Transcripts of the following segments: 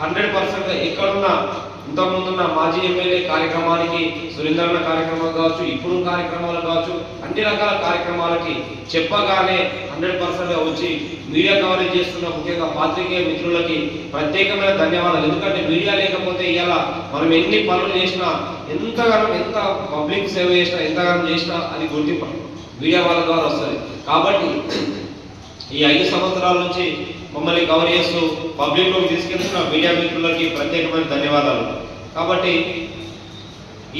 Hundred percent ఎక్కడున్న ఇంతకుముందున్న మాజీ MLA కార్యక్రమానికి సురేంద్రన్న కార్యక్రమాలు కావచ్చు ఇప్పుడు కార్యక్రమాలు కావచ్చు అన్ని రకాల కార్యక్రమాలకి చెప్పగానే హండ్రెడ్ పర్సెంట్ వచ్చి మీడియా కవరేజ్ చేస్తున్న ముఖ్యంగా పాత్రికేయ మిత్రులకి ప్రత్యేకమైన ధన్యవాదాలు. ఎందుకంటే మీడియా లేకపోతే ఇవాళ మనం ఎన్ని పనులు చేసినా ఎంతగానో ఎంత పబ్లిక్ సేవ చేసినా ఎంతగానో చేసినా అది గుర్తింపు మీడియా వాళ్ళ ద్వారా వస్తుంది. కాబట్టి ఈ ఐదు సంవత్సరాల నుంచి మమ్మల్ని కవర్ చేస్తూ పబ్లిక్లోకి తీసుకెళ్తున్న మీడియా మిత్రులకి ప్రత్యేకమైన ధన్యవాదాలు. కాబట్టి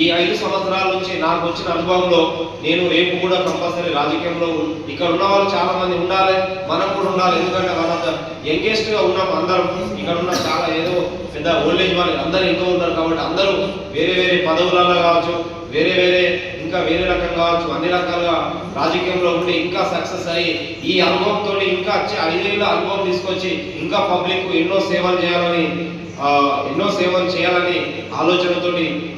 ఈ ఐదు సంవత్సరాల నుంచి నాకు వచ్చిన అనుభవంలో నేను రేపు కూడా కంపల్సరీ రాజకీయంలో ఇక్కడ ఉన్న వాళ్ళు చాలా మంది ఉండాలి మనం కూడా ఉండాలి. ఎందుకంటే వాళ్ళంతా యంగెస్ట్గా ఉన్నాం అందరం. ఇక్కడ ఉన్న చాలా ఏదో పెద్ద ఓల్డ్ ఏజ్ వాళ్ళు అందరూ ఎంతో ఉన్నారు కాబట్టి అందరూ వేరే వేరే పదవులలో కావచ్చు వేరే వేరే ఇంకా వేరే రకం కావచ్చు అన్ని రకాలుగా రాజకీయంలో ఉండి ఇంకా సక్సెస్ అయ్యి ఈ అనుభవంతో ఇంకా వచ్చి ఐదేళ్ళ అనుభవం తీసుకొచ్చి ఇంకా పబ్లిక్ ఎన్నో సేవలు చేయాలని ఎన్నో సేవలు చేయాలని ఆలోచనతో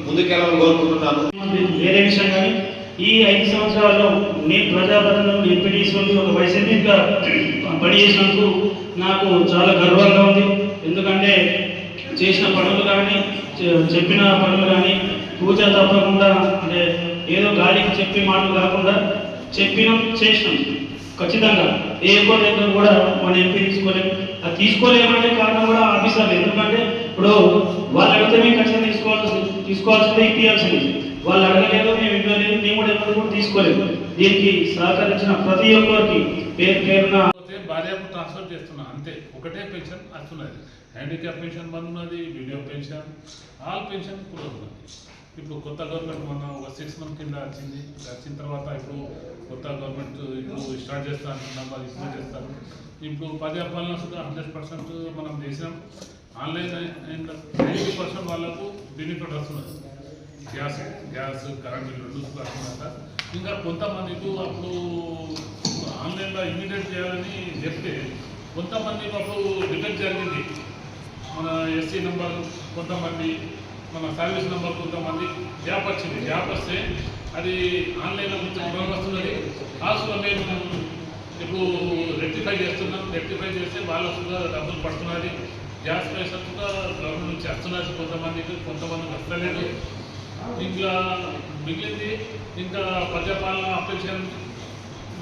ముందుకెళ్ళాలని కోరుకుంటున్నాను. వేరే విషయం కానీ ఈ ఐదు సంవత్సరాల్లో నేను ప్రజాప్రతినిధులు ఎంపీటీసీ ఒక వైసీపీగా పని చేసినందుకు నాకు చాలా గర్వంగా ఉంది. ఎందుకంటే చేసిన పనులు కానీ చెప్పిన పనులు కానీ పూజ తప్పకుండా అంటే ఏదో గాలికి చెప్పి మాటలు కాకుండా చెప్పినాం చేసినాం. ఖచ్చితంగా. ఏ ఒక్క కూడా మన ఎంపీ తీసుకోలేము అది తీసుకోలేమంటే కారణం కూడా ఆఫీసర్లు ఎందుకంటే ఇప్పుడు వాళ్ళు అడిగితే మేము ఖచ్చితంగా తీసుకోవాల్సి తీసుకోవాల్సిందే ఇప్పించాల్సింది వాళ్ళు అడగలేదు మేము ఇవ్వలేదు మేము కూడా ఎప్పుడు కూడా తీసుకోలేదు దీనికి సహకరించిన ప్రతి ఒక్కరికి పేరు పేరున భార్యకు ట్రాన్స్ఫర్ చేస్తున్నా. అంతే. ఒకటే పెన్షన్ వస్తున్నది. హ్యాండిక్యాప్ పెన్షన్ బంద్ ఉన్నది వీడియో పెన్షన్ ఆల్ పెన్షన్ కూడా ఉన్నది. ఇప్పుడు కొత్త గవర్నమెంట్ మన ఒక సిక్స్ మంత్ కింద వచ్చింది. వచ్చిన తర్వాత ఇప్పుడు కొత్త గవర్నమెంట్ ఇప్పుడు స్టార్ట్ చేస్తాను అంటున్నాం అది ఇంప్లిమెంట్ చేస్తారు ఇప్పుడు పది పాలన సుద్ధా హండ్రెడ్ పర్సెంట్ మనం చేసినాం. ఆన్లైన్ నైంటీ పర్సెంట్ వాళ్ళకు బెనిఫిట్ వస్తున్నది. గ్యాస్ గ్యాస్ కరెంట్ రెండు వస్తున్నట ఇంకా కొంతమందికి అప్పుడు ఆన్లైన్లో ఇమీడియట్ చేయాలని చెప్తే కొంతమంది అప్పుడు డిపెండ్ జరిగింది. మన ఎస్సీ నెంబర్ కొంతమంది మన సర్వీస్ నెంబర్ కొంతమంది జాబ్ వచ్చింది జాబ్ వస్తే అది ఆన్లైన్లో కొంచెం ఇబ్బంది వస్తున్నది ఆల్సో మేము ఇప్పుడు రెక్టిఫై చేస్తున్నాం. రెక్టిఫై చేస్తే వాళ్ళకు కూడా డబ్బులు పడుతున్నది గ్యాస్ ప్రైసెస్ కూడా గవర్నమెంట్ నుంచి వస్తున్నది కొంతమందికి కొంతమందికి వస్తలేదు ఇంకా మిగిలింది ఇంకా ప్రజాపాలన అప్లికేషన్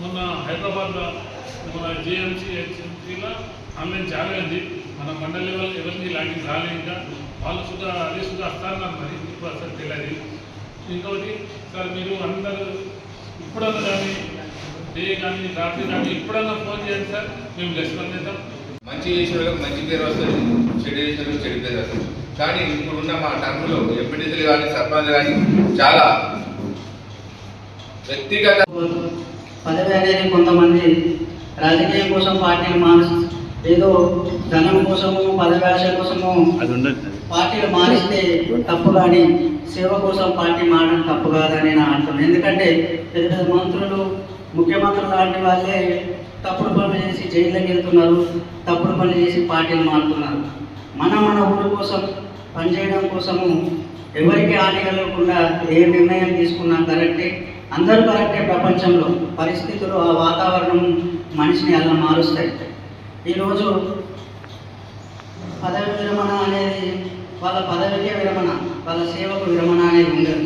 మొన్న హైదరాబాద్లో మన జిఎంసీ హెచ్ఎంసీలో ఆన్లైన్ చాలా ఉంది మన మండలి లెవెల్ ఎవరికి లాగిన్ రాలేదు ఇంకా. వాళ్ళు సుధా అది సుధా వస్తారన్నారు మరి ఇప్పుడు అసలు తెలియదు. ఇంకొకటి సార్ మీరు అందరూ ఇప్పుడన్నా కానీ డే కానీ రాత్రి కానీ ఇప్పుడన్నా ఫోన్ చేయండి సార్ మేము రెస్పాండ్ చేద్దాం మంచి చేసిన వాళ్ళకి మంచి పేరు వస్తుంది చెడు చేసిన వాళ్ళకి చెడు పేరు వస్తుంది. కానీ ఇప్పుడున్న మా టర్మ్లో ఎంపీటీసీలు కానీ సర్పంచ్ కానీ చాలా వ్యక్తిగత పదవి అనేది కొంతమంది రాజకీయం కోసం పార్టీలు మారి ఏదో ధనం కోసము పదవి ఆశ కోసము పార్టీలు మారిస్తే తప్పు కానీ సేవ కోసం పార్టీ మారడం తప్పు కాదని నేను అంటున్నాను ఎందుకంటే పెద్ద పెద్ద మంత్రులు ముఖ్యమంత్రులు లాంటి వాళ్ళే తప్పుడు పనులు చేసి జైల్లోకి వెళ్తున్నారు తప్పుడు పనులు చేసి పార్టీలు మారుతున్నారు. మన మన ఊరి కోసం పనిచేయడం కోసము ఎవరికి హాని కలగకుండా ఏ నిర్ణయం తీసుకున్నా కరెక్టే. అందరూ కరెక్టే ప్రపంచంలో. పరిస్థితులు ఆ వాతావరణం మనిషిని అలా మారుస్తాయి. ఈరోజు పదవి విరమణ అనేది వాళ్ళ పదవికే విరమణ వాళ్ళ సేవకు విరమణ అనేది ఉండదు.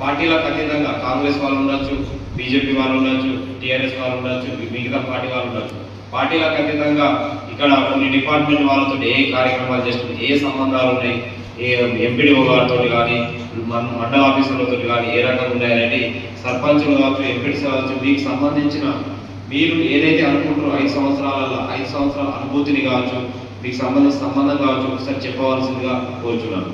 పార్టీలకు అతీతంగా కాంగ్రెస్ వాళ్ళు ఉండొచ్చు బీజేపీ వాళ్ళు ఉండొచ్చు టీఆర్ఎస్ వాళ్ళు ఉండొచ్చు మిగతా పార్టీ వాళ్ళు ఉండొచ్చు. పార్టీలకు అతీతంగా ఇక్కడ కొన్ని డిపార్ట్మెంట్ వాళ్ళతో ఏ కార్యక్రమాలు చేస్తుంది ఏ సంబంధాలు ఉన్నాయి ఏ ఎంపీడీఓ గారితో కానీ మన మండల ఆఫీసర్లతో కానీ ఏ రకంగా ఉన్నాయనేది సర్పంచులు కావచ్చు ఎంపీడీ కావచ్చు మీకు సంబంధించిన మీరు ఏదైతే అనుకుంటారో ఐదు సంవత్సరాలలో ఐదు సంవత్సరాల అనుభూతిని కావచ్చు మీకు సంబంధించిన సంబంధం కావచ్చు ఒకసారి చెప్పవలసిందిగా కోరుచున్నాను.